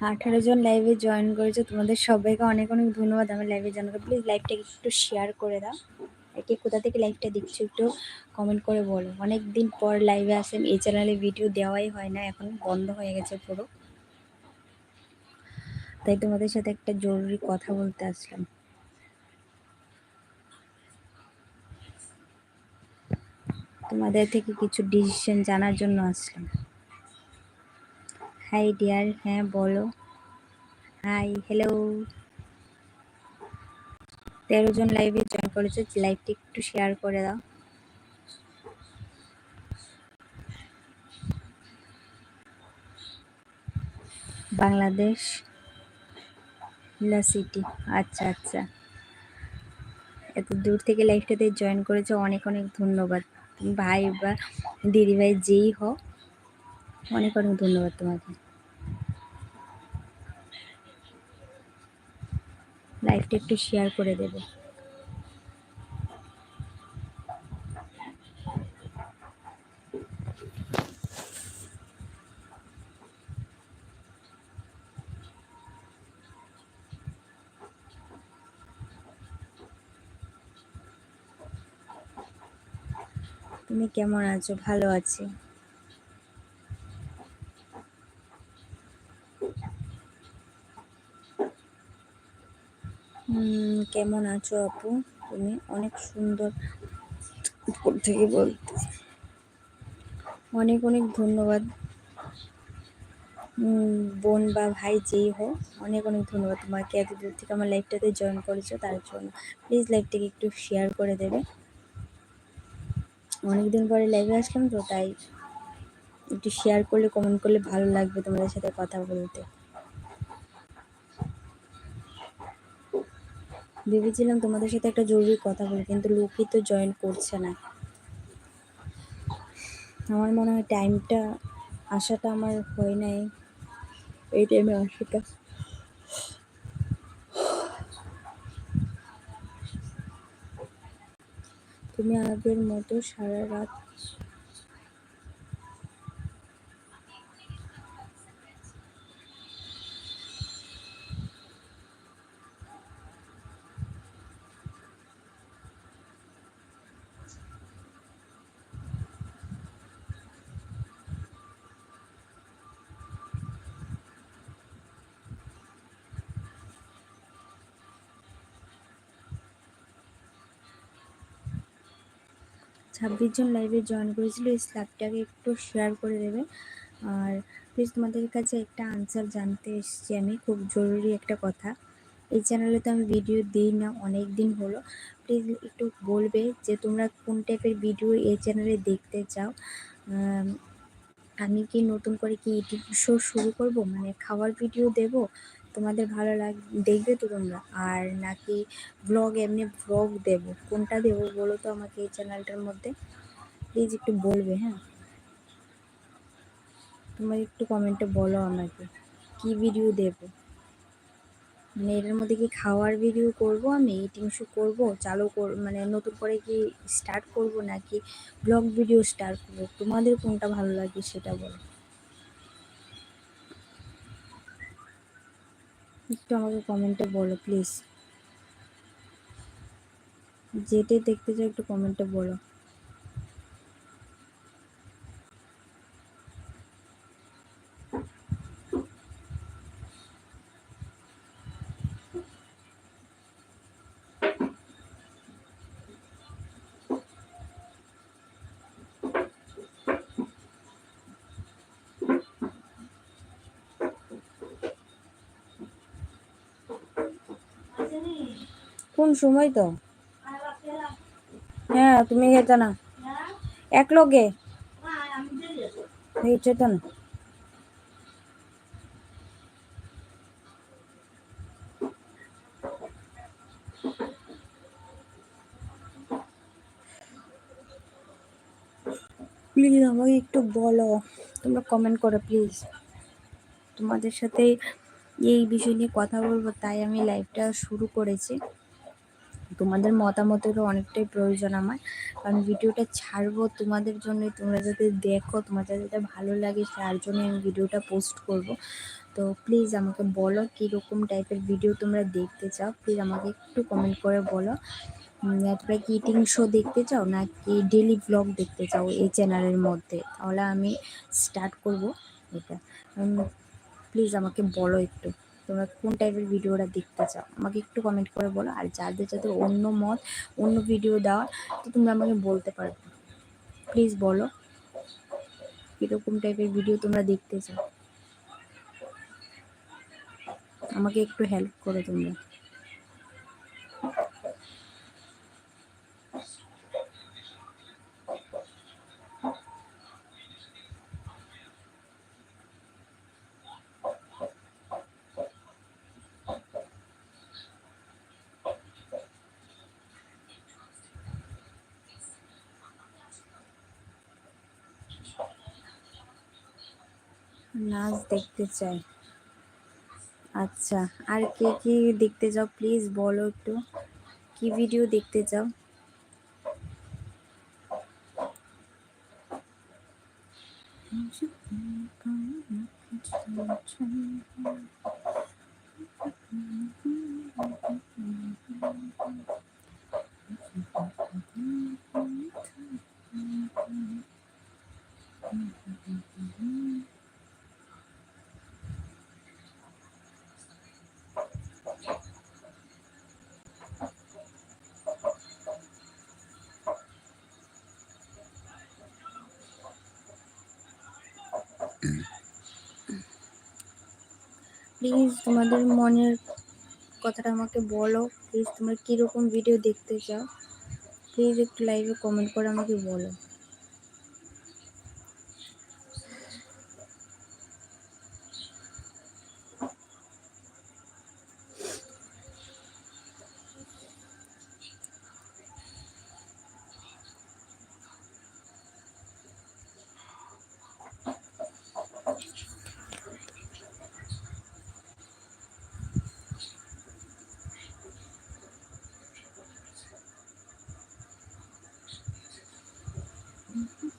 আঠারো জন লাইভে জয়েন করেছে, তোমাদের সবাইকে অনেক অনেক ধন্যবাদ আমার লাইভে জয়েন প্লিজ লাইভটাকে একটু শেয়ার করে দাও। একে কোথা থেকে লাইভটা দেখছ একটু কমেন্ট করে বলো। অনেক দিন পর লাইভে আসেন এই চ্যানেলে ভিডিও দেওয়াই হয় না, এখন বন্ধ হয়ে গেছে পুরো। তাই তোমাদের সাথে একটা জরুরি কথা বলতে আসলাম। তোমাদের থেকে কিছু ডিসিশন জানার জন্য আসলাম। হাই ডিয়ার হ্যাঁ বলো। হাই হ্যালো তেরো জন লাইভে জয়েন করেছে লাইভটি একটু শেয়ার করে দাও। বাংলাদেশ সিটি আচ্ছা আচ্ছা। এত দূর থেকে লাইভটাতে জয়েন করেছ, অনেক অনেক ধন্যবাদ। ভাই বা দিদি ভাই যেই হও অনেক অনেক ধন্যবাদ তোমাকে। লাইভটা একটু শেয়ার করে দেবে। তুমি কেমন আছো? ভালো আছি। কেমন আছো আপু? তুমি অনেক সুন্দর থেকে বলতে। অনেক অনেক ধন্যবাদ। বোন বা ভাই যেই হোক, অনেক অনেক ধন্যবাদ তোমাকে। এত দূর থেকে আমার লাইফটাতে জয়েন করেছ, তার জন্য। প্লিজ লাইভটাকে একটু শেয়ার করে দেবে। অনেকদিন পরে লাইভে আসলাম তো, তাই একটু শেয়ার করলে কমেন্ট করলে ভালো লাগবে তোমাদের সাথে কথা বলতে। ভেবেছিলাম তোমাদের সাথে একটা জরুরি কথা বলি, কিন্তু লোকই তো জয়েন করছে না। আমার মনে হয় টাইমটা আসাটা আমার হয় নাই। এই টাইমে আসাটা তুমি আগের মতো সারা রাত ছাব্বিশ জন লাইভে জয়েন করেছিল। এই স্ল্যাবটাকে একটু শেয়ার করে দেবে। আর প্লিজ তোমাদের কাছে একটা আনসার জানতে এসেছি আমি। খুব জরুরি একটা কথা। এই চ্যানেলে তো আমি ভিডিও দিই না, অনেক দিন হলো। প্লিজ একটু বলবে যে তোমরা কোন টাইপের ভিডিও এই চ্যানেলে দেখতে চাও? আমি কি নতুন করে কি ইউটিউব শো শুরু করব? মানে খাওয়ার ভিডিও দেব? তোমাদের ভালো লাগ, দেখবে তো তোমরা। আর নাকি ব্লগ এমনি ব্লগ দেব। কোনটা দেবো বলো তো আমাকে এই চ্যানেলটার মধ্যে? প্লিজ একটু বলবে হ্যাঁ? তোমার একটু কমেন্টে বলো আমাকে, কি ভিডিও দেব? মানে এটার মধ্যে কি খাওয়ার ভিডিও করব আমি ইটিং শো করব, চালু কর মানে নতুন করে কি স্টার্ট করব নাকি ব্লগ ভিডিও স্টার্ট করব? তোমাদের কোনটা ভালো লাগে সেটা বলো। একটু আমাকে কমেন্টে বলো প্লিজ যেটাই দেখতে চাও একটু কমেন্টে বলো। কোন সময় তো? হ্যাঁ তুমি খেতে না এক লোকে হয়েছে তো না প্লিজ আমাকে একটু বলো, তোমরা কমেন্ট করো প্লিজ। তোমাদের সাথে এই বিষয় নিয়ে কথা বলব, তাই আমি লাইভটা শুরু করেছি। তোমাদের মতামতেরও অনেকটাই প্রয়োজন আমার। কারণ ভিডিওটা ছাড়বো তোমাদের জন্যই, তোমরা যাতে দেখো তোমাদের যাতে ভালো লাগে তার জন্য আমি ভিডিওটা পোস্ট করব। তো প্লিজ আমাকে বলো কীরকম টাইপের ভিডিও তোমরা দেখতে চাও। প্লিজ আমাকে একটু কমেন্ট করে বলো। তোমরা কি ইটিং শো দেখতে চাও নাকি ডেলি ব্লগ দেখতে চাও এই চ্যানেলের মধ্যে? তাহলে আমি স্টার্ট করব এটা। প্লিজ আমাকে বলো একটু। তোমরা কোন টাইপের ভিডিওটা দেখতে চাও? আমাকে একটু কমেন্ট করে বলো। আর যাদের যাদের অন্য মত, অন্য ভিডিও দেওয়া তো তোমরা আমাকে বলতে পারবে প্লিজ বলো, কীরকম টাইপের ভিডিও তোমরা দেখতে চাও? আমাকে একটু হেল্প করো তোমরা। নাচ দেখতে চাই। আচ্ছা আর কে কি দেখতে চাও প্লিজ বলো একটু। কি ভিডিও দেখতে চাও? প্লিজ তোমাদের মনের কথাটা আমাকে বলো। প্লিজ তোমরা কীরকম ভিডিও দেখতে চাও? প্লিজ একটু লাইভে কমেন্ট করে আমাকে বলো।